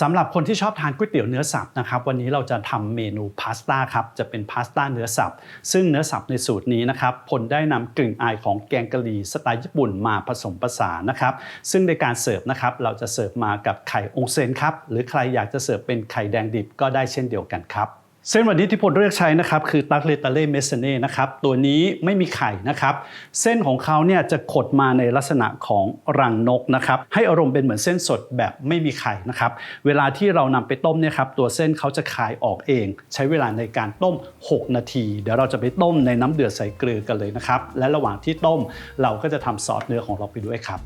สำหรับคนที่ชอบทานก๋วยเตี๋ยวเนื้อสับนะครับวันนี้เราจะทำเมนูพาสต้าครับจะเป็นพาสต้าเนื้อสับซึ่งเนื้อสับในสูตรนี้นะครับพลได้นำกลิ่นอายของแกงกะหรี่สไตล์ญี่ปุ่นมาผสมผสานนะครับซึ่งในการเสิร์ฟนะครับเราจะเสิร์ฟมากับไข่องเซนครับหรือใครอยากจะเสิร์ฟเป็นไข่แดงดิบก็ได้เช่นเดียวกันครับ เส้นวันนี้ที่พลเลือกใช้นะครับคือตักเลตาเล่เมสเน่นะครับตัวนี้ไม่มีไข่นะครับ เส้นของเขาเนี่ยจะขดมาในลักษณะของรังนกนะครับให้อารมณ์เป็นเหมือนเส้นสดแบบไม่มีไข่นะครับเวลาที่เรานำไปต้มเนี่ยครับตัวเส้นเขาจะคายออกเอง ใช้เวลาในการต้ม 6 นาที เดี๋ยวเราจะไปต้มในน้ำเดือดใส่เกลือกันเลยนะครับและระหว่างที่ต้มเราก็จะทำซอสเนื้อของเราไปด้วยครับ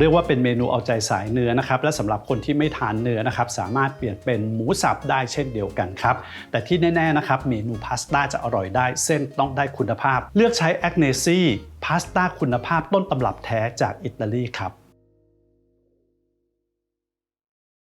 เรียกว่าเป็นเมนูเอาใจสายเนื้อนะครับ และสำหรับคนที่ไม่ทานเนื้อนะครับ สามารถเปลี่ยนเป็นหมูสับได้เช่นเดียวกันครับ แต่ที่แน่ๆนะครับเมนูพาสต้าจะอร่อยได้ เส้นต้องได้คุณภาพ เลือกใช้แอคเนซี่พาสต้าคุณภาพต้นตำรับแท้จากอิตาลีครับ